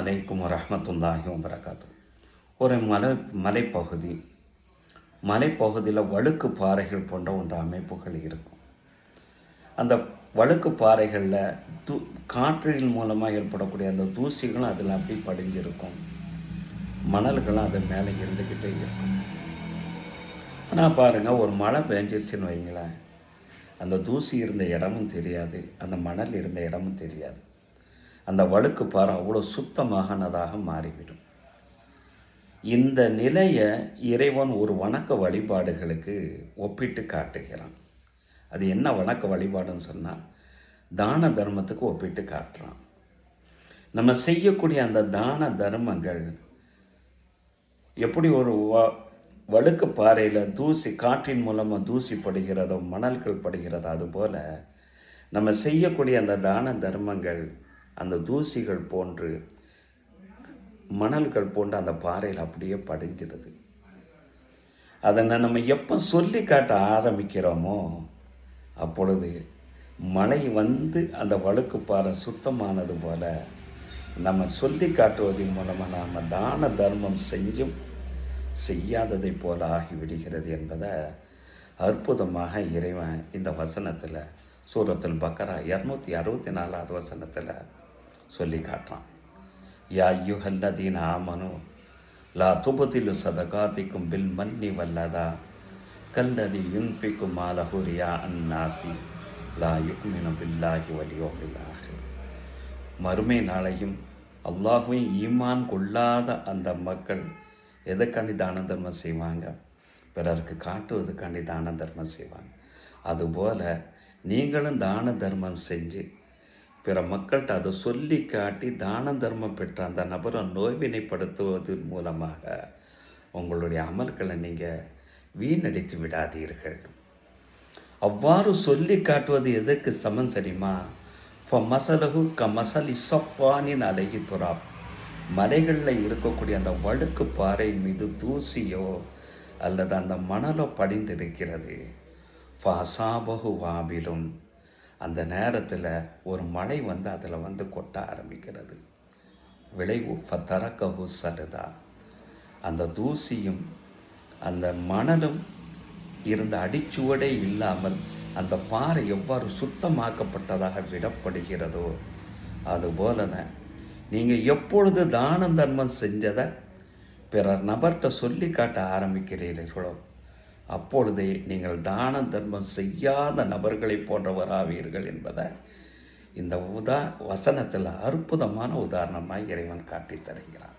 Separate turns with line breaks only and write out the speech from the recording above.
அலைக்கும் ரஹமத்துல்லாஹி வபரகாத்து ஒரு மலை மலைப்பகுதி மலைப்பகுதியில் வழுக்கு பாறைகள் போன்ற ஒன்று அமைப்புகள் இருக்கும் அந்த வழுக்கு பாறைகளில் தூ காற்றின் மூலமாக ஏற்படக்கூடிய அந்த தூசிகளும் அதில் அப்படி படிஞ்சிருக்கும் மணல்களும் அது மேலே இருந்துக்கிட்டே இருக்கும் ஆனால் பாருங்கள் ஒரு மழை பெஞ்சிருச்சுன்னு வைங்களேன் அந்த தூசி இருந்த இடமும் தெரியாது அந்த மணல் இருந்த இடமும் தெரியாது அந்த வழுக்கு பாறை அவ்வளோ சுத்தமாகனதாக மாறிவிடும். இந்த நிலையை இறைவன் ஒரு வணக்க வழிபாடுகளுக்கு ஒப்பிட்டு காட்டுகிறான். அது என்ன வணக்க வழிபாடுன்னு சொன்னால் தான தர்மத்துக்கு ஒப்பிட்டு காட்டுறான். நம்ம செய்யக்கூடிய அந்த தான தர்மங்கள் எப்படி ஒரு வ வழுக்கு பாறையில் தூசி காற்றின் மூலமாக தூசி படுகிறதோ மணல்கள் படுகிறதோ அதுபோல் நம்ம செய்யக்கூடிய அந்த தான தர்மங்கள் அந்த தூசிகள் போன்று மணல்கள் போன்று அந்த பாறையில் அப்படியே படிஞ்சிருது அதனை நம்ம எப்போ சொல்லி காட்ட ஆரம்பிக்கிறோமோ அப்பொழுது மழை வந்து அந்த வழுக்கு பாறை சுத்தமானது போல நம்ம சொல்லி காட்டுவதன் மூலமாக நாம் தான தர்மம் செஞ்சும் செய்யாததை போல ஆகிவிடுகிறது என்பதை அற்புதமாக இறைவன் இந்த வசனத்தில் சூரத்தில் பக்கரா இரநூத்தி அறுபத்தி நாலாவது வசனத்தில் சொல்லி காட்டுறான். யா யுஹல்லதீன் ஆமனு லா துபதிலு சதகாதிக்கும் பில் மன்னி வல்லதா கல்லதி யுன்பிக்கும் மாலஹுரியா அந்நாசி லா யுக்மினு வலியோ வலியோபில்லாஹ் மறுமை நாளையும் அல்லாஹுவையும் ஈமான் கொள்ளாத அந்த மக்கள் எதுக்காண்டி தான தர்மம் செய்வாங்க? பிறருக்கு காட்டுவதுக்காண்டி தான தர்மம் செய்வாங்க. அதுபோல் நீங்களும் தான தர்மம் செஞ்சு பிற மக்கள்கிட்ட அதை சொல்லி காட்டி தான தர்மம் பெற்ற அந்த நபரை நோய்வினைப்படுத்துவதன் மூலமாக உங்களுடைய அமல்களை நீங்கள் வீணடித்து விடாதீர்கள். அவ்வாறு சொல்லி காட்டுவது எதற்கு சமன் சரிமா மசலகு க மசலி சஃபானின் அழகி துராப். மலைகளில் இருக்கக்கூடிய அந்த வழுக்கு பாறை மீது தூசியோ அல்லது அந்த மணலோ படிந்திருக்கிறது. ஃபசாபகு வாபிலும் அந்த நேரத்தில் ஒரு மழை வந்து அதில் வந்து கொட்ட ஆரம்பிக்கிறது. விளைவு ஃபத்தரக்கஹு சலுதா அந்த தூசியும் அந்த மணலும் இருந்த அடிச்சுவடே இல்லாமல் அந்த பாறை எவ்வாறு சுத்தமாக்கப்பட்டதாக விடப்படுகிறதோ அதுபோல தான் நீங்கள் எப்பொழுது தானம் தர்மம் செஞ்சதை பிறர் நபர்கிட்ட சொல்லி காட்ட ஆரம்பிக்கிறீர்களோ அப்பொழுதே நீங்கள் தான தர்மம் செய்யாத நபர்களை போன்றவராவீர்கள் என்பதை இந்த உதா வசனத்தில் அற்புதமான உதாரணமாக இறைவன் காட்டி தருகிறான்